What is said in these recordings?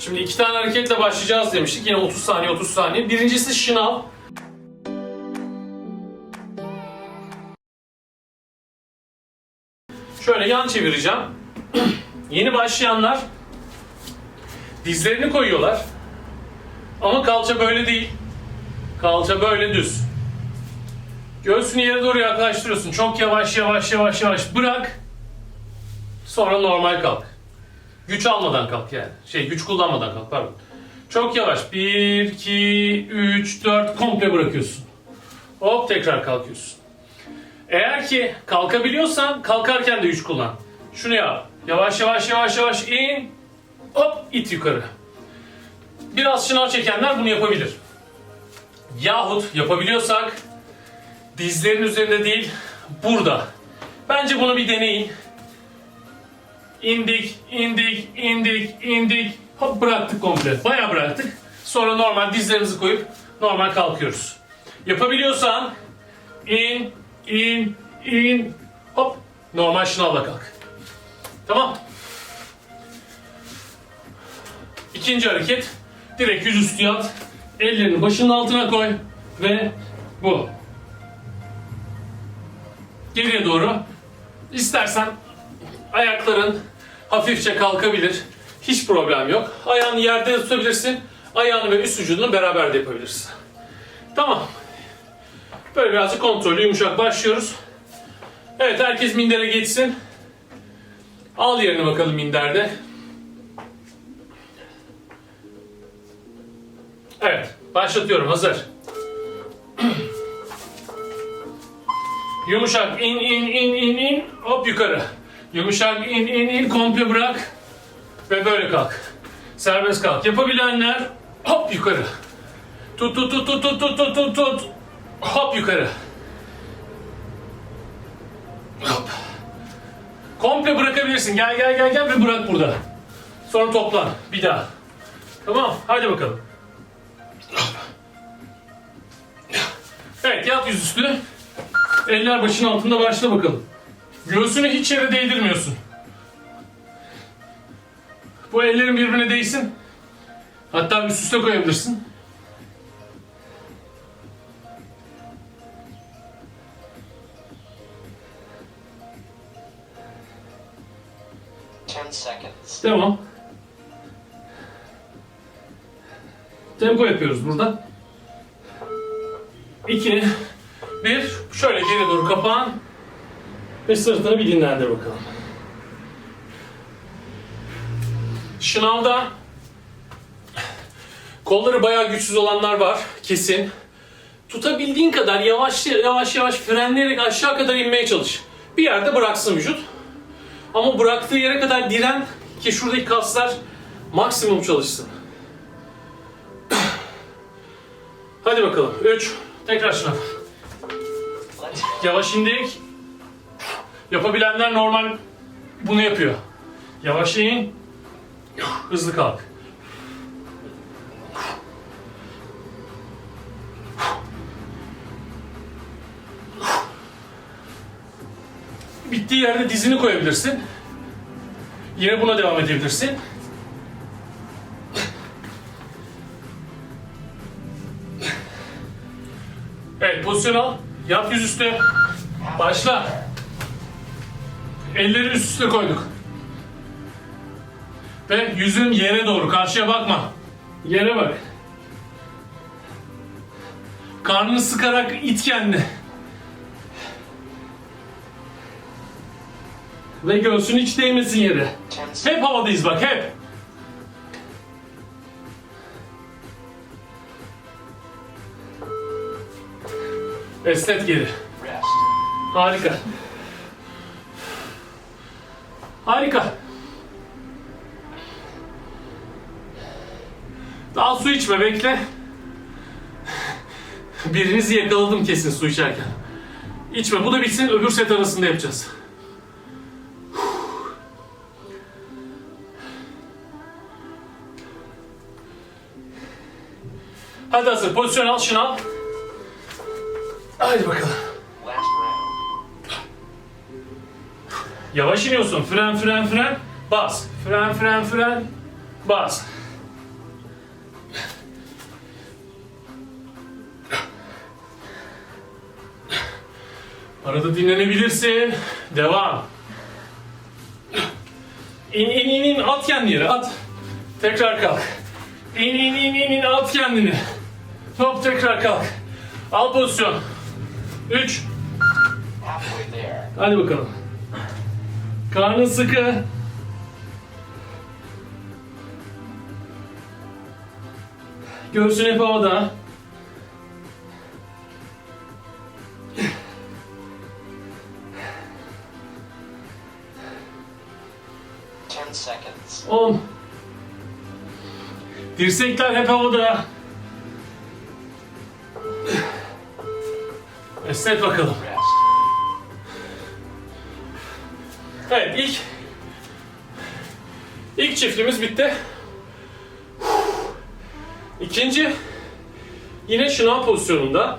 Şimdi iki tane hareketle başlayacağız demiştik. Yine 30 saniye 30 saniye. Birincisi şınav. Şöyle yan çevireceğim. Yeni başlayanlar dizlerini koyuyorlar. Ama kalça böyle değil. Kalça böyle düz. Göğsünü yere doğru yaklaştırıyorsun. Çok yavaş yavaş yavaş yavaş bırak. Sonra normal kalk. Güç almadan kalk yani. Şey güç kullanmadan kalk pardon. Çok yavaş. 1, 2, 3, 4 komple bırakıyorsun. Hop tekrar kalkıyorsun. Eğer ki kalkabiliyorsan kalkarken de güç kullan. Şunu yap. Yavaş yavaş yavaş yavaş in. Hop it yukarı. Biraz şınav çekenler bunu yapabilir. Yahut yapabiliyorsak dizlerin üzerinde değil burada. Bence bunu bir deneyin. İndik, indik, indik, indik. Hop bıraktık komple. Bayağı bıraktık. Sonra normal dizlerimizi koyup normal kalkıyoruz. Yapabiliyorsan in, in, in. Hop normal şınavla kalk. Tamam. İkinci hareket. Direkt yüzüstü yat. Ellerini başının altına koy. Ve bu. Geriye doğru. İstersen ayakların hafifçe kalkabilir. Hiç problem yok. Ayağını yerde de tutabilirsin. Ayağını ve üst vücudunu beraber de yapabilirsin. Tamam. Böyle birazcık kontrollü yumuşak başlıyoruz. Evet herkes mindere geçsin. Al yerini bakalım minderde. Evet başlatıyorum hazır. Yumuşak in in in in in hop yukarı. Yumuşak in in in komple bırak ve böyle kalk. Serbest kalk. Yapabilenler hop yukarı. Tut tut tut tut tut tut tut tut tut. Hop yukarı. Hop. Komple bırakabilirsin. Gel gel gel gel ve bırak burada. Sonra toplan. Bir daha. Tamam. Hadi bakalım. Evet yat yüzüstü. Eller başın altında başla bakalım. Göğsünü hiç yere değdirmiyorsun. Bu ellerin birbirine değsin. Hatta üst üste koyabilirsin. Devam. Tempo yapıyoruz burada. 2 1 Şöyle geri doğru kapağın ve sırtını bir dinlendir bakalım. Şınavda kolları bayağı güçsüz olanlar var kesin. Tutabildiğin kadar yavaş yavaş yavaş frenleyerek aşağı kadar inmeye çalış. Bir yerde bıraksın vücut. Ama bıraktığı yere kadar diren ki şuradaki kaslar maksimum çalışsın. Hadi bakalım. 3. Tekrar şınav. Yavaş indik. Yapabilenler normal bunu yapıyor. Yavaş in. Hızlı kalk. Bittiği yerde dizini koyabilirsin. Yine buna devam edebilirsin. Evet pozisyon al. Yat yüzüstü. Başla. Elleri üst üste koyduk. Ve yüzün yere doğru. Karşıya bakma. Yere bak. Karnını sıkarak it kendini. Ve göğsün hiç değmesin yere. Hep havadayız bak hep. Esnet geri. Harika. Harika. Daha su içme bekle. Birinizi yakaladım kesin su içerken. İçme bu da bitsin öbür set arasında yapacağız. Hadi hazır pozisyon al şunu al. Hadi bakalım. Yavaş iniyorsun. Fren fren fren. Bas. Fren fren fren. Bas. Arada dinlenebilirsin. Devam. İn in in in at kendini yere at. Tekrar kalk. İn in in in in at kendini. Hop tekrar kalk. Al pozisyon. 3. Halfway there. Hadi bakalım. Karnın sıkı. Göğsün hep havada. 10. Dirsekler hep havada. Esnet bakalım. Evet ilk ilk çiftimiz bitti. İkinci yine şınav pozisyonunda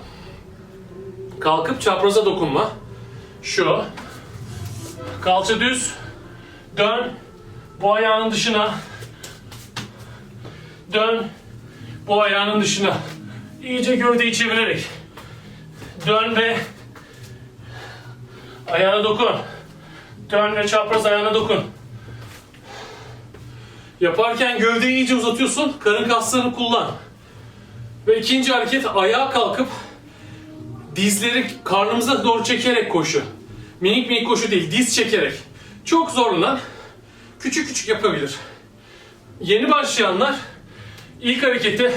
kalkıp çapraza dokunma. Şu. Kalça düz. Dön. Bu ayağının dışına. Dön. Bu ayağının dışına. İyice gövdeyi çevirerek. Dön ve ayağına dokun. Dön çapraz ayağına dokun. Yaparken gövdeyi iyice uzatıyorsun. Karın kaslarını kullan. Ve ikinci hareket ayağa kalkıp dizleri karnımıza doğru çekerek koşu. Minik minik koşu değil, diz çekerek. Çok zorlanan küçük küçük yapabilir. Yeni başlayanlar ilk hareketi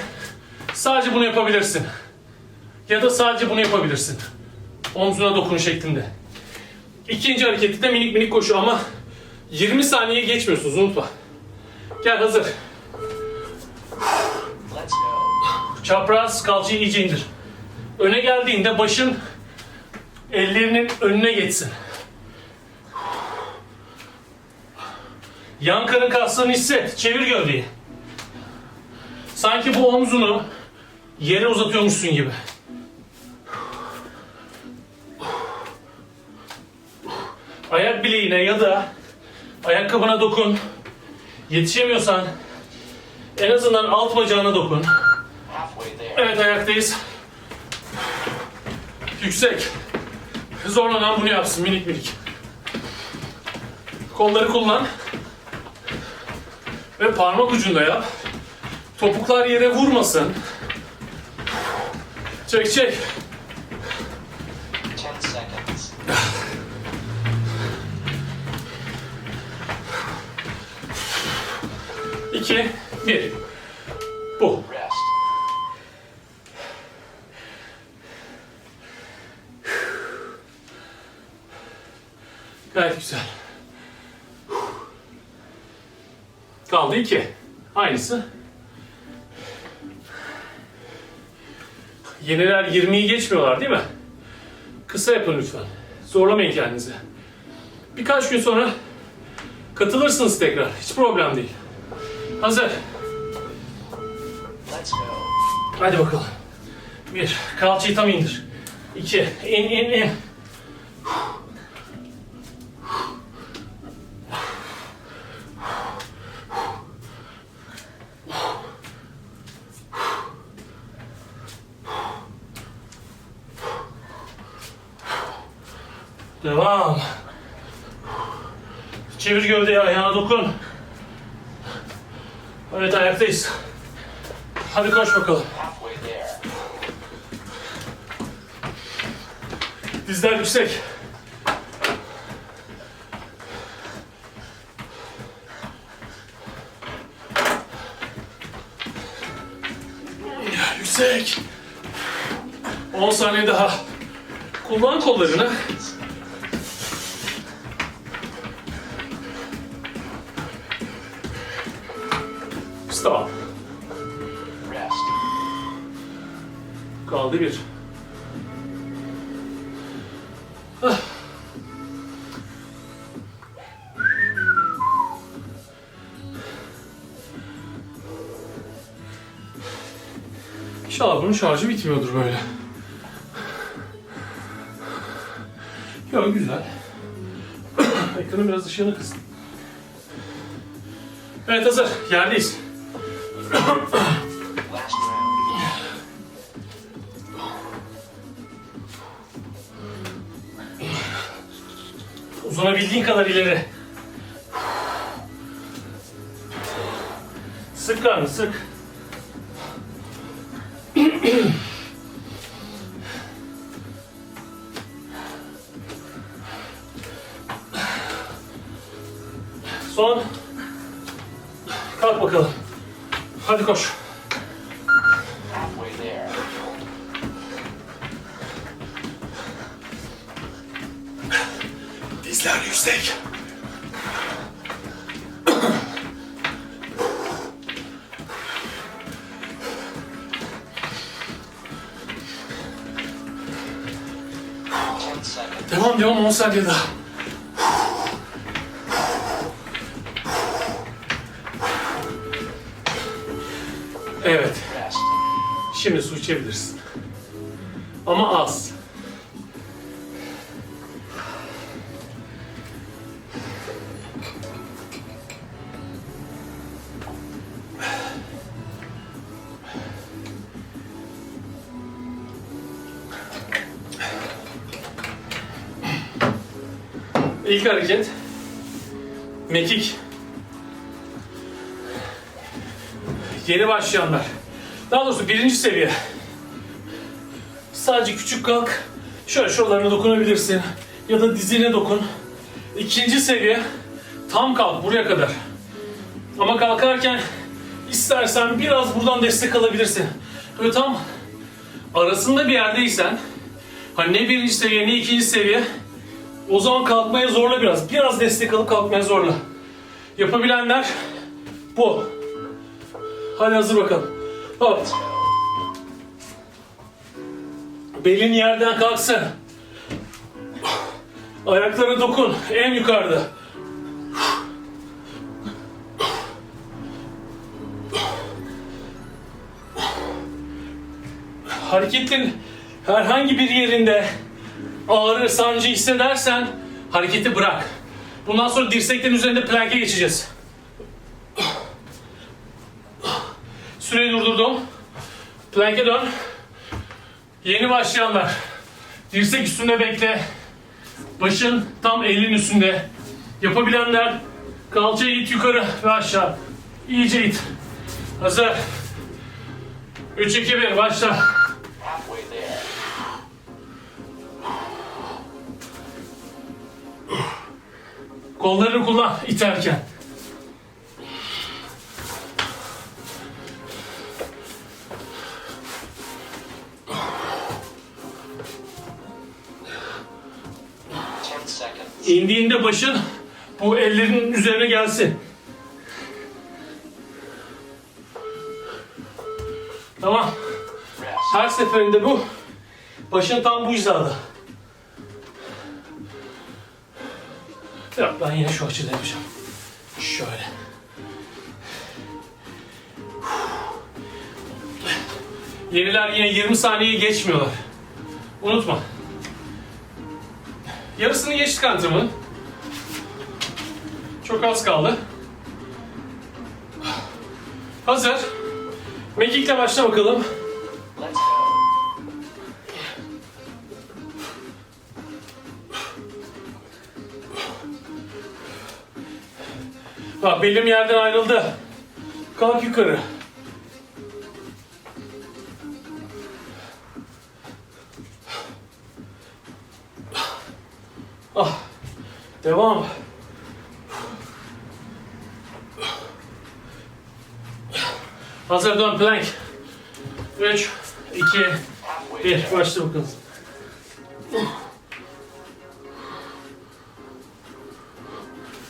sadece bunu yapabilirsin. Ya da sadece bunu yapabilirsin. Omzuna dokun şeklinde. İkinci hareketi de minik minik koşu ama 20 saniye geçmiyorsunuz unutma. Gel hazır. Çapraz kalçayı iyice indir. Öne geldiğinde başın ellerinin önüne geçsin. Yan karın kaslarını hisset. Çevir gövdeyi. Sanki bu omzunu yere uzatıyormuşsun gibi. Ayak bileğine ya da ayakkabına dokun. Yetişemiyorsan en azından alt bacağına dokun. Evet ayaktayız. Yüksek. Zorlanan bunu yapsın minik minik. Kolları kullan. Ve parmak ucunda yap. Topuklar yere vurmasın. Çek çek. Bir. Bu. Gayet güzel. Kaldı iki. Aynısı. Yeniler 20'yi geçmiyorlar değil mi? Kısa yapın lütfen. Zorlamayın kendinizi. Birkaç gün sonra katılırsınız tekrar. Hiç problem değil. Hazır. Let's go. Hadi bakalım. Bir, kalçayı tam indir. İki, in in in. Devam. Çevir gövdeyi ayağına dokun. Evet ayaktayız. Hadi koş bakalım. Dizler yüksek. Yüksek. 10 saniye daha. Kullan kollarını. Kaldı bir. Ah. İnşallah bunun şarjı bitmiyordur böyle. Yok güzel. Ekranın biraz ışığını kısın. Evet hazır. Yerdeyiz. Uzanabildiğin kadar ileri. Sık karnı sık. Son. Kalk bakalım. Hadi koş. Devam 10 saniye daha. Evet. Şimdi su içebilirsin. Ama az. İlk hareket mekik. Yeni başlayanlar. Daha doğrusu birinci seviye. Sadece küçük kalk. Şöyle şuralarına dokunabilirsin. Ya da dizine dokun. İkinci seviye tam kalk buraya kadar. Ama kalkarken istersen biraz buradan destek alabilirsin. Böyle tam arasında bir yerdeysen hani ne birinci seviye ne ikinci seviye o zaman kalkmaya zorla biraz. Biraz destek alıp kalkmaya zorla. Yapabilenler bu. Hadi hazır bakalım. Hop. Belin yerden kalksın. Ayaklara dokun. En yukarıda. Hareketin herhangi bir yerinde ağrı, sancı hissedersen hareketi bırak. Bundan sonra dirseklerin üzerinde planke geçeceğiz. Süreyi durdurdum. Planke dön. Yeni başlayanlar. Dirsek üstünde bekle. Başın tam elin üstünde. Yapabilenler kalçayı it yukarı ve aşağı. İyice it. Hazır. 3, 2, 1 başla. Kollarını kullan iterken. İndiğinde başın bu ellerin üzerine gelsin. Tamam. Her seferinde bu. Başın tam bu hizada. Yok ben yine şu açıda yapacağım. Şöyle. Yeniler yine 20 saniyeyi geçmiyorlar. Unutma. Yarısını geçtik antrenmanın. Çok az kaldı. Hazır. Mekik'le başla bakalım. Bak belim yerden ayrıldı. Kalk yukarı. Ah. Devam. Hazır dön plank. 3, 2, Halfway 1. there. Başla bakalım.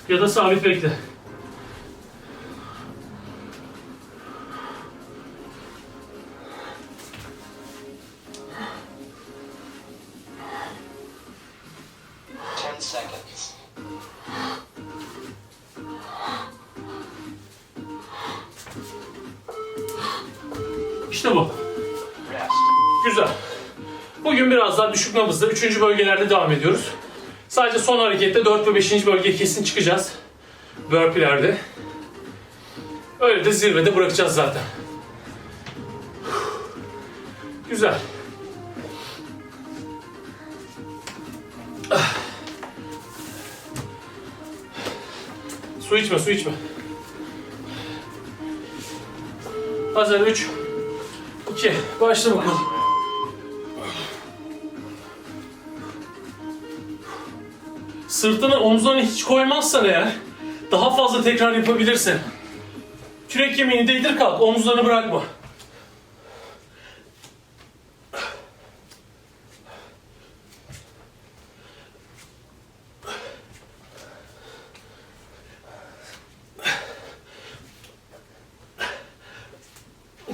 Ya da sabit bekle. Nabızda 3. bölgelerde devam ediyoruz. Sadece son harekette 4 ve 5. bölge kesin çıkacağız. Burpee'lerde. Öyle de zirvede bırakacağız zaten. Güzel. Su içme, su içme. Hazır 3 2 Başla bakalım. Sırtını omzuna hiç koymazsan eğer daha fazla tekrar yapabilirsin. Kürek kemiğini değdir kalk, omuzlarını bırakma.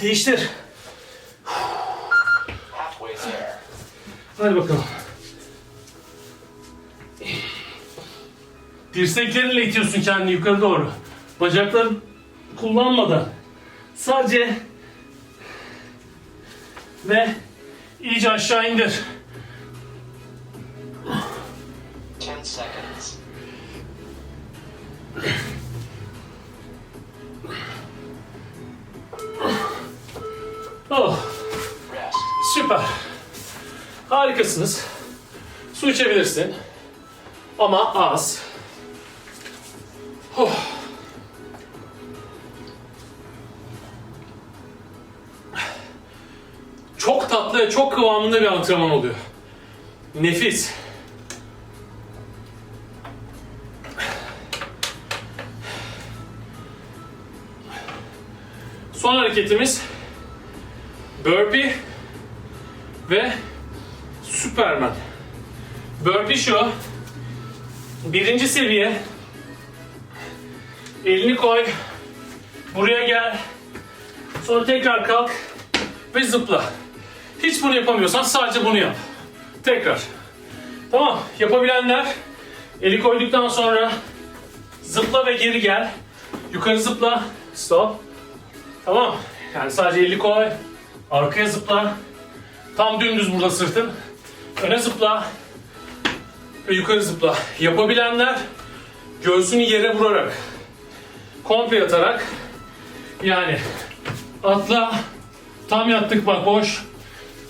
Değiştir. Halfway there. Hadi bakalım. Dirseklerinle itiyorsun kendini yukarı doğru. Bacakları kullanmadan. Sadece ve iyice aşağı indir. 10 seconds. Oh, Rest. süper. Harikasınız. Su içebilirsin. Ama az. Oh. Çok tatlı ve çok kıvamında bir antrenman oluyor. Nefis. Son hareketimiz burpee ve Superman. Burpee şu. Birinci seviye. Elini koy. Buraya gel. Sonra tekrar kalk ve zıpla. Hiç bunu yapamıyorsan sadece bunu yap. Tekrar. Tamam. Yapabilenler eli koyduktan sonra zıpla ve geri gel. Yukarı zıpla. Stop. Tamam. Yani sadece eli koy. Arkaya zıpla. Tam dümdüz burada sırtın. Öne zıpla. Ve yukarı zıpla. Yapabilenler göğsünü yere vurarak, komple yatarak yani atla, tam yattık bak boş,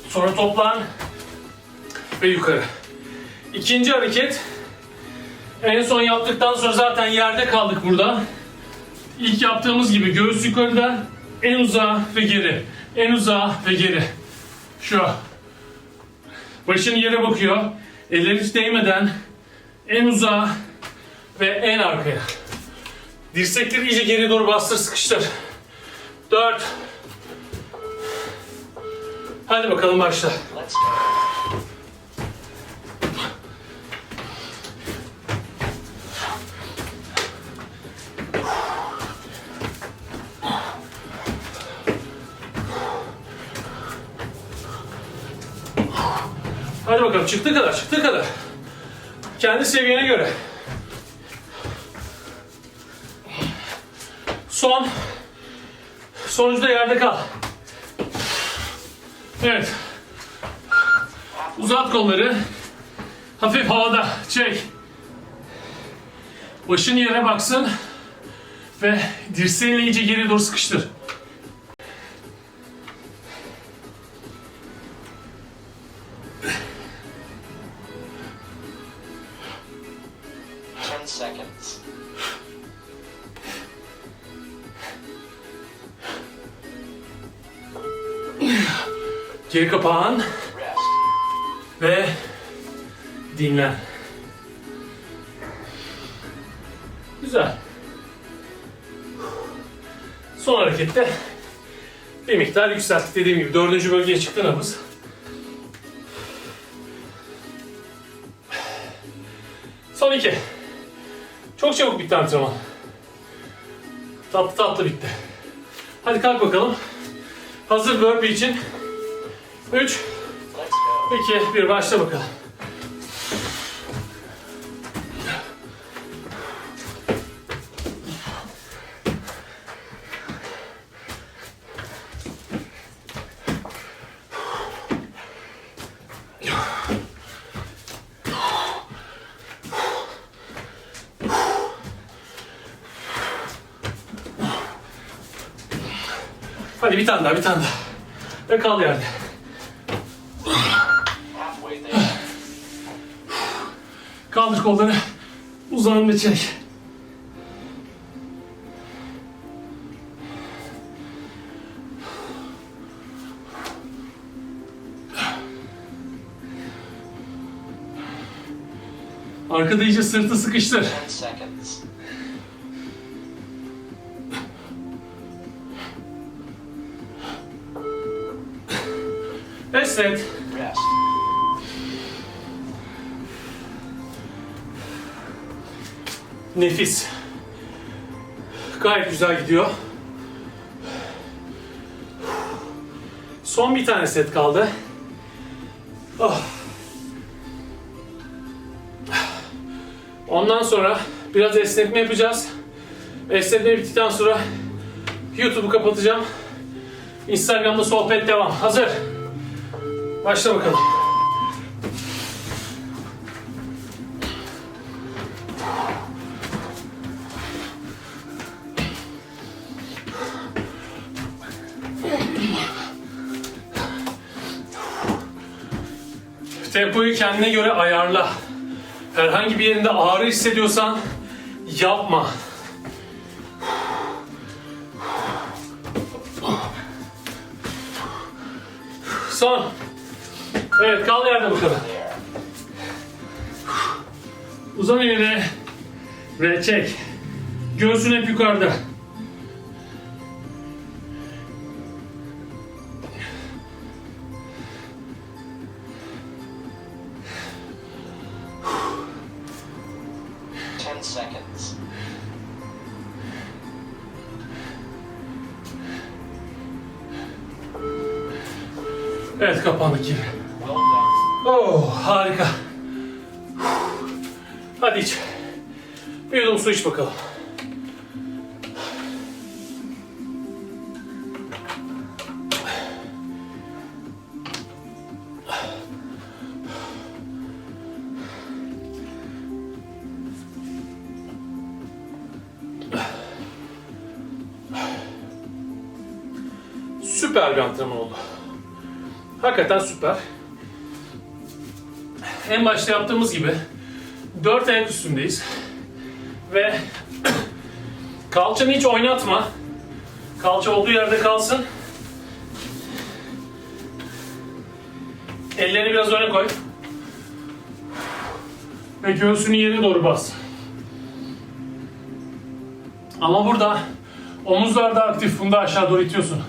sonra toplan ve yukarı. İkinci hareket en son yaptıktan sonra zaten yerde kaldık burada. İlk yaptığımız gibi göğüs yukarıda, en uzağa ve geri, en uzağa ve geri. Şu. Başın yere bakıyor. Eller hiç değmeden en uzağa ve en arkaya. Dirsekleri iyice geriye doğru bastır, sıkıştır. Dört. Hadi bakalım başla. Hadi bakalım çıktığı kadar, çıktığı kadar. Kendi seviyene göre. Son. Sonuncuda yerde kal. Evet. Uzat kolları. Hafif havada. Çek. Başın yere baksın. Ve dirseğinle iyice geri doğru sıkıştır. Dinlen. Güzel. Son harekette bir miktar yükselttik dediğim gibi. Dördüncü bölgeye çıktı nabız. Son iki. Çok çabuk bitti antrenman. Tatlı tatlı bitti. Hadi kalk bakalım. Hazır burpee için. 3, Let's go. 2, 1 başla bakalım. tane daha, bir tane daha. Ve kal yerde. Kaldır kolları. Uzan ve çek. Arkada iyice sırtı sıkıştır. Esnet. Nefis. Gayet güzel gidiyor. Son bir tane set kaldı. Oh. Ondan sonra biraz esnetme yapacağız. Esnetme bittikten sonra YouTube'u kapatacağım. Instagram'da sohbet devam. Hazır. Başla bakalım. Tempoyu kendine göre ayarla. Herhangi bir yerinde ağrı hissediyorsan yapma. Son. Evet kal yerde bakalım. There. Uzan eline ve çek. Göğsün hep yukarıda. Evet kapandık gibi. Oh harika. Hadi iç. Bir yudum su iç bakalım. Süper bir antrenman oldu. Hakikaten süper. En başta yaptığımız gibi 4 ayak üstündeyiz. Ve kalçanı hiç oynatma. Kalça olduğu yerde kalsın. Ellerini biraz öne koy. Ve göğsünü yere doğru bas. Ama burada omuzlar da aktif. Bunu da aşağı doğru itiyorsun.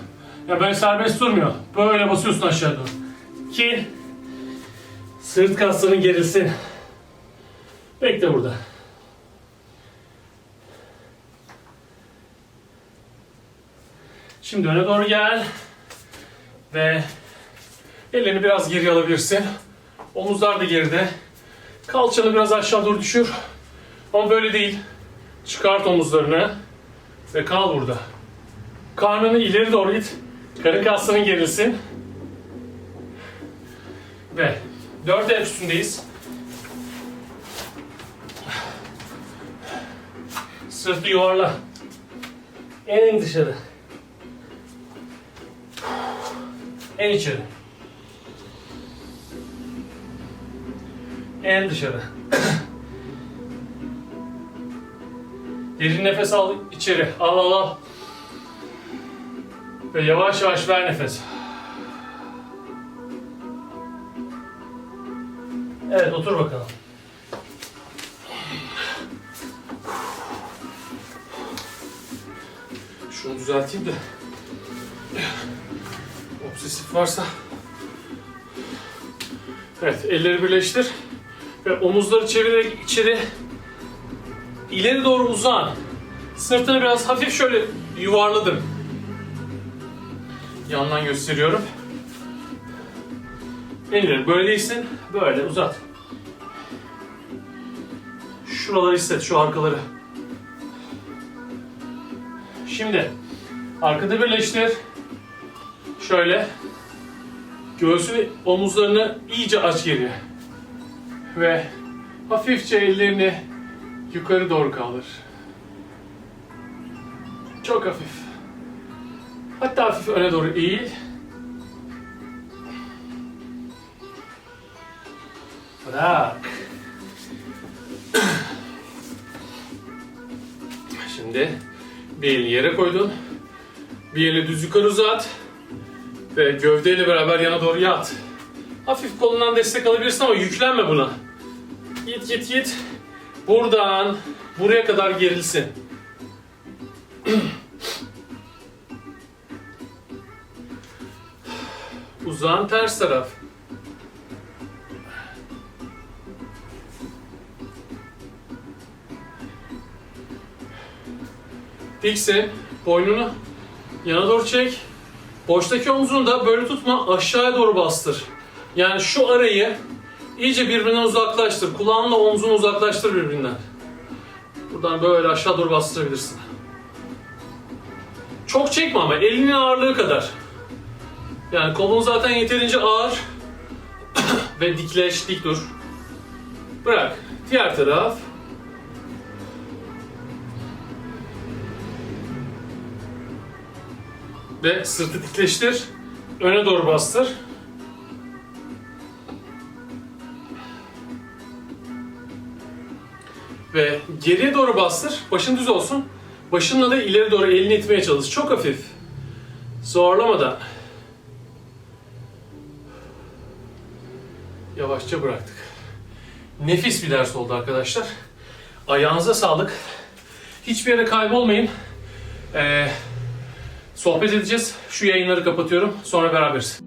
Ya böyle serbest durmuyor. Böyle basıyorsun aşağı doğru. Ki sırt kasların gerilsin. Bekle burada. Şimdi öne doğru gel. Ve ellerini biraz geri alabilirsin. Omuzlar da geride. Kalçanı biraz aşağı doğru düşür. Ama böyle değil. Çıkart omuzlarını. Ve kal burada. Karnını ileri doğru it. Karın kasların gerilsin. Ve dört ayak üstündeyiz. Sırtı yuvarla. En dışarı. En içeri. En dışarı. Derin nefes al içeri. Al al al. Ve yavaş yavaş ver nefes. Evet otur bakalım. Şunu düzelteyim de. Obsesif varsa. Evet elleri birleştir. Ve omuzları çevirerek içeri ileri doğru uzan. Sırtını biraz hafif şöyle yuvarladım. Yandan gösteriyorum. Elleri böyle değilsin. Böyle uzat. Şuraları hisset, şu arkaları. Şimdi arkada birleştir. Şöyle. Göğsünü, omuzlarını iyice aç geriye. Ve hafifçe ellerini yukarı doğru kaldır. Çok hafif. Hatta hafif öne doğru eğil. Bırak. Şimdi bir elini yere koydun. Bir elini düz yukarı uzat. Ve gövdeyle beraber yana doğru yat. Hafif kolundan destek alabilirsin ama yüklenme buna. Git git git. buradan buraya kadar gerilsin. Uzağın ters taraf. Diksin. Boynunu yana doğru çek. Boştaki omzunu da böyle tutma. Aşağıya doğru bastır. Yani şu arayı iyice birbirinden uzaklaştır. Kulağınla omzunu uzaklaştır birbirinden. Buradan böyle aşağı doğru bastırabilirsin. Çok çekme ama elinin ağırlığı kadar. Yani kolun zaten yeterince ağır. Ve dikleş, dik dur. Bırak. Diğer taraf. Ve sırtı dikleştir. Öne doğru bastır. Ve geriye doğru bastır. Başın düz olsun. Başınla da ileri doğru elini itmeye çalış. Çok hafif. Zorlamadan. Yavaşça bıraktık. Nefis bir ders oldu arkadaşlar. Ayağınıza sağlık. Hiçbir yere kaybolmayın. Ee, sohbet edeceğiz. Şu yayınları kapatıyorum. Sonra beraberiz.